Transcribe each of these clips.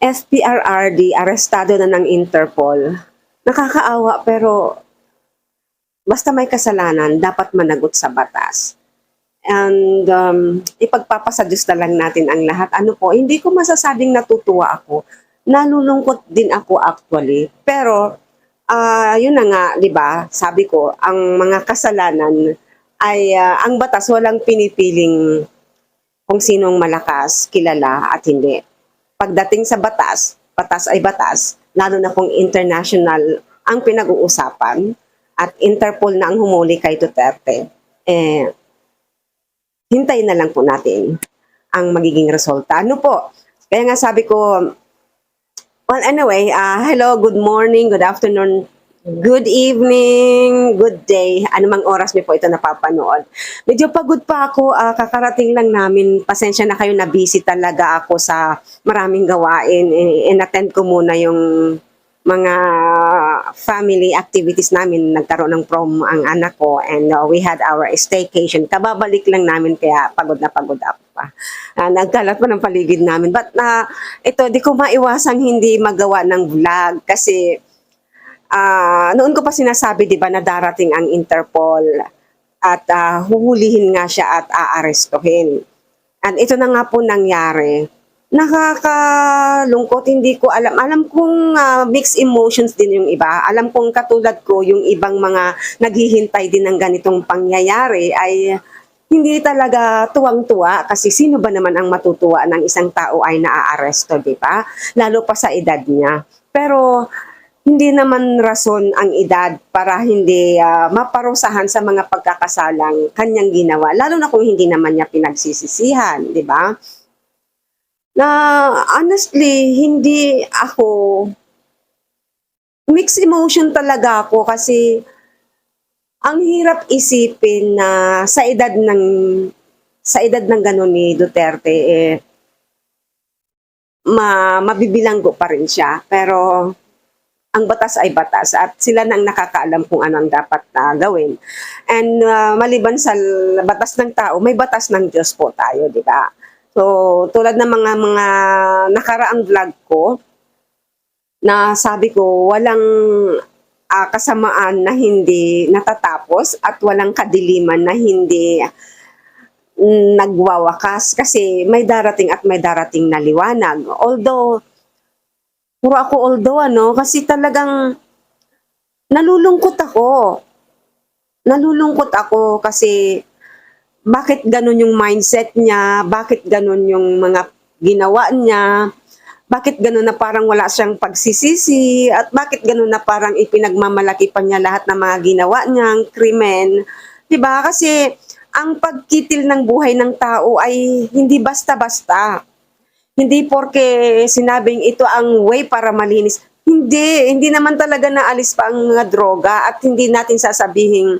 SPRRD, arestado na ng Interpol. Nakakaawa pero basta may kasalanan, dapat managot sa batas. And um, ipagpapasa Diyos na lang natin ang lahat. Ano po, hindi ko masasabing natutuwa ako. Nalulungkot din ako actually. Pero, ah yun na nga, di ba, sabi ko, ang mga kasalanan ay ah, ang batas walang pinipiling kung sinong malakas, kilala at hindi. Pagdating sa batas, batas ay batas, lalo na kung international ang pinag-uusapan at Interpol na ang humuli kay Duterte, eh, hintayin na lang po natin ang magiging resulta. Ano po? Kaya nga sabi ko, well, anyway, ah, hello, good morning, good afternoon, good evening, good day, anumang oras niyo po ito napapanood. Medyo pagod pa ako, ah, kakarating lang namin, pasensya na kayo na busy talaga ako sa maraming gawain, Eh, in-attend ko muna yung mga family activities namin. Nagkaroon ng prom ang anak ko and uh, we had our staycation. Kababalik lang namin kaya pagod na pagod ako pa. Ah, nagkalat pa ng paligid namin. But na ito, di ko maiwasang hindi magawa ng vlog kasi ah noon ko pa sinasabi, di ba, na darating ang Interpol at ah, huhulihin nga siya at aarestuhin. And ito na nga po nangyari nakakalungkot, hindi ko alam. Alam kong ah, mixed emotions din yung iba. Alam kong katulad ko, yung ibang mga naghihintay din ng ganitong pangyayari ay hindi talaga tuwang-tuwa kasi sino ba naman ang matutuwa ng isang tao ay naaaresto, di ba? Lalo pa sa edad niya. Pero hindi naman rason ang edad para hindi ah, maparusahan sa mga pagkakasalang kanyang ginawa. Lalo na kung hindi naman niya pinagsisisihan, di ba? na honestly, hindi ako mixed emotion talaga ako kasi ang hirap isipin na sa edad ng sa edad ng gano'n ni Duterte eh ma mabibilanggo pa rin siya pero ang batas ay batas at sila nang nakakaalam kung ano ang dapat na gawin. And uh, maliban sa batas ng tao, may batas ng Diyos po tayo, di ba? So, tulad ng mga mga nakaraang vlog ko, na sabi ko, walang ah, kasamaan na hindi natatapos at walang kadiliman na hindi nagwawakas kasi may darating at may darating na liwanag. Although, puro ako although ano, kasi talagang nalulungkot ako. Nalulungkot ako kasi bakit ganun yung mindset niya, bakit ganun yung mga ginawa niya, bakit ganun na parang wala siyang pagsisisi, at bakit ganun na parang ipinagmamalaki pa niya lahat ng mga ginawa niyang krimen. ba? Kasi ang pagkitil ng buhay ng tao ay hindi basta-basta. Hindi porke sinabing ito ang way para malinis. Hindi, hindi naman talaga naalis pa ang droga at hindi natin sasabihin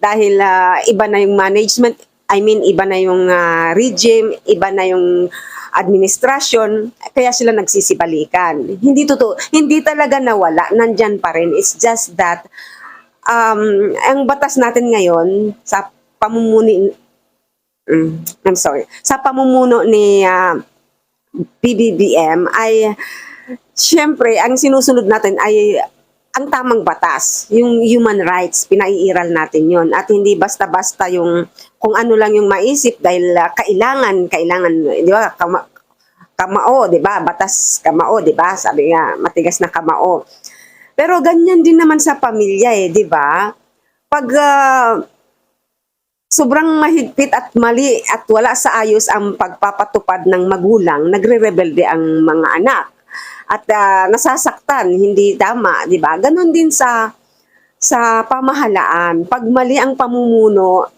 dahil ah, iba na yung management, I mean, iba na yung ah, regime, iba na yung administrasyon, kaya sila nagsisibalikan. Hindi totoo, hindi talaga nawala, nandyan pa rin. It's just that um, ang batas natin ngayon sa pamumuni Mm, I'm sorry. Sa pamumuno ni ah, PBBM ay syempre ang sinusunod natin ay ang tamang batas, yung human rights, pinaiiral natin yon at hindi basta-basta yung kung ano lang yung maisip dahil ah, kailangan, kailangan, di ba, kama, kamao, di ba, batas kamao, di ba, sabi nga, matigas na kamao. Pero ganyan din naman sa pamilya eh, di ba? Pag ah, sobrang mahigpit at mali at wala sa ayos ang pagpapatupad ng magulang, nagre-rebelde ang mga anak at ah, nasasaktan, hindi tama, 'di ba? Ganon din sa sa pamahalaan. Pag mali ang pamumuno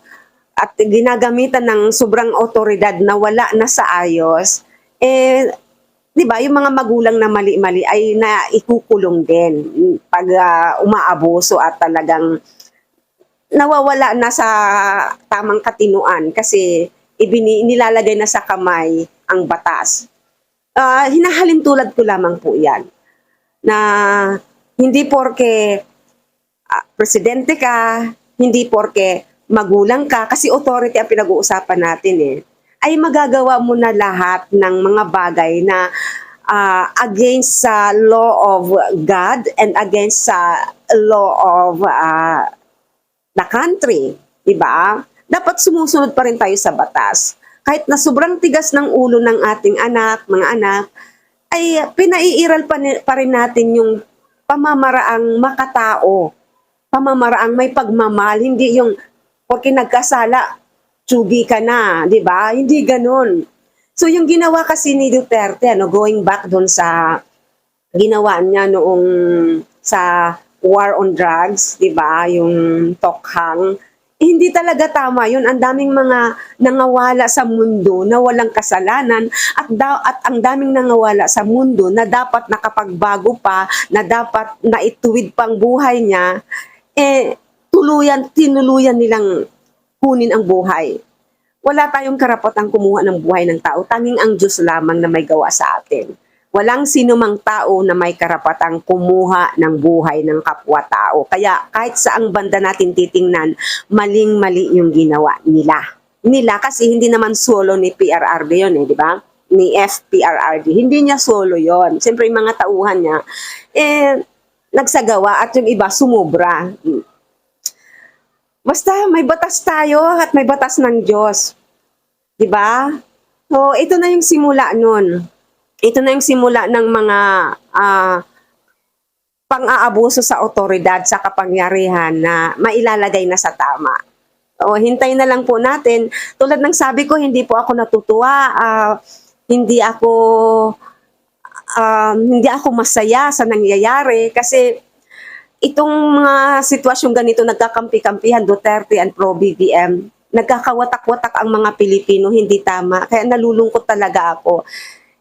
at ginagamitan ng sobrang otoridad na wala na sa ayos, eh 'di ba, yung mga magulang na mali-mali ay na ikukulong din pag ah, umaabuso at talagang nawawala na sa tamang katinuan kasi ibini, nilalagay na sa kamay ang batas. Ah, hinahalin tulad ko lamang po yan na hindi porke ah, presidente ka, hindi porke magulang ka, kasi authority ang pinag-uusapan natin eh, ay magagawa mo na lahat ng mga bagay na ah, against sa law of God and against sa law of ah, the country, 'di ba? Dapat sumusunod pa rin tayo sa batas. Kahit na sobrang tigas ng ulo ng ating anak, mga anak, ay pinaiiral pa, pa rin natin yung pamamaraang makatao, pamamaraang may pagmamahal, hindi yung porque nagkasala, tsugi ka na, di ba? Hindi ganun. So yung ginawa kasi ni Duterte, ano, going back doon sa ginawa niya noong sa war on drugs, 'di ba? Yung tokhang eh, hindi talaga tama 'yun. Ang daming mga nangawala sa mundo na walang kasalanan at da- at ang daming nangawala sa mundo na dapat nakapagbago pa, na dapat naituwid pang buhay niya, eh tuluyan tinuluyan nilang kunin ang buhay. Wala tayong karapatang kumuha ng buhay ng tao. Tanging ang Diyos lamang na may gawa sa atin. Walang sinumang tao na may karapatang kumuha ng buhay ng kapwa-tao. Kaya kahit saang banda natin titingnan, maling-mali yung ginawa nila. Nila kasi hindi naman solo ni PRRD yun eh, di ba? Ni FPRRD. Hindi niya solo yon. Siyempre yung mga tauhan niya, eh, nagsagawa at yung iba sumubra. Basta may batas tayo at may batas ng Diyos. 'Di ba? So, ito na yung simula nun. Ito na yung simula ng mga ah, pang-aabuso sa otoridad sa kapangyarihan na mailalagay na sa tama. O, hintay na lang po natin. Tulad ng sabi ko, hindi po ako natutuwa. ah, hindi ako um, hindi ako masaya sa nangyayari kasi itong mga sitwasyong ganito nagkakampi-kampihan Duterte and Pro BBM nagkakawatak-watak ang mga Pilipino hindi tama kaya nalulungkot talaga ako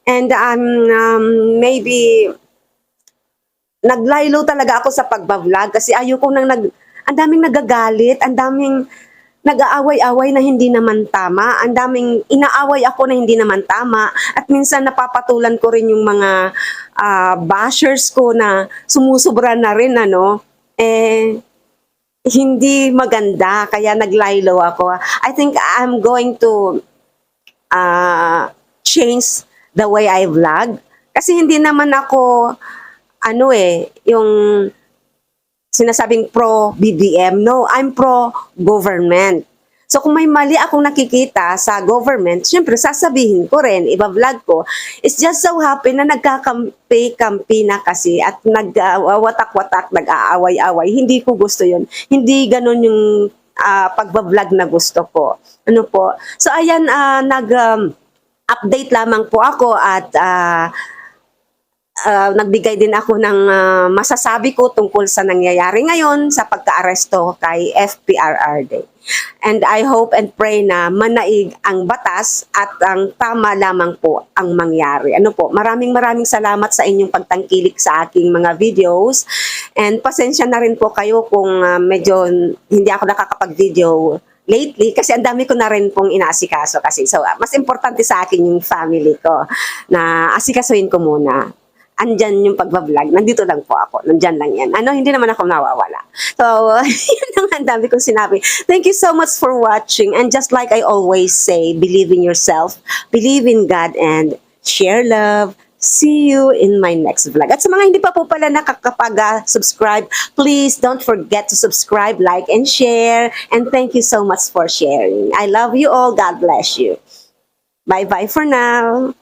and um, um, maybe naglaylo talaga ako sa pagbablog kasi ayoko nang nag ang daming nagagalit ang daming nag-aaway-away na hindi naman tama, ang daming inaaway ako na hindi naman tama, at minsan napapatulan ko rin yung mga ah, bashers ko na sumusobra na rin, ano, eh, hindi maganda, kaya naglaylo ako. I think I'm going to uh, change the way I vlog. Kasi hindi naman ako, ano eh, yung sinasabing pro-BBM. No, I'm pro-government. So kung may mali akong nakikita sa government, syempre sasabihin ko rin, iba-vlog ko. It's just so happy na nagkakampi-kampi na kasi at nag-watak-watak, nag-aaway-away. Hindi ko gusto yun. Hindi ganun yung ah, pagbablog na gusto ko. Ano po? So ayan, ah, nag... um, update lamang po ako at ah, ah, nagbigay din ako ng ah, masasabi ko tungkol sa nangyayari ngayon sa pagkaaresto kay FPRRD. And I hope and pray na manaig ang batas at ang tama lamang po ang mangyari. Ano po, maraming maraming salamat sa inyong pagtangkilik sa aking mga videos. And pasensya na rin po kayo kung ah, medyo hindi ako nakakapag-video lately kasi ang dami ko na rin pong inaasikaso kasi. So, ah, mas importante sa akin yung family ko na asikasuhin ko muna. Andyan yung pagbablog. Nandito lang po ako. Nandyan lang yan. Ano, hindi naman ako nawawala. So, yun lang ang dami kong sinabi. Thank you so much for watching. And just like I always say, believe in yourself, believe in God, and share love. See you in my next vlog. At sa mga hindi pa po pala nakakapag-subscribe, please don't forget to subscribe, like, and share. And thank you so much for sharing. I love you all. God bless you. Bye-bye for now.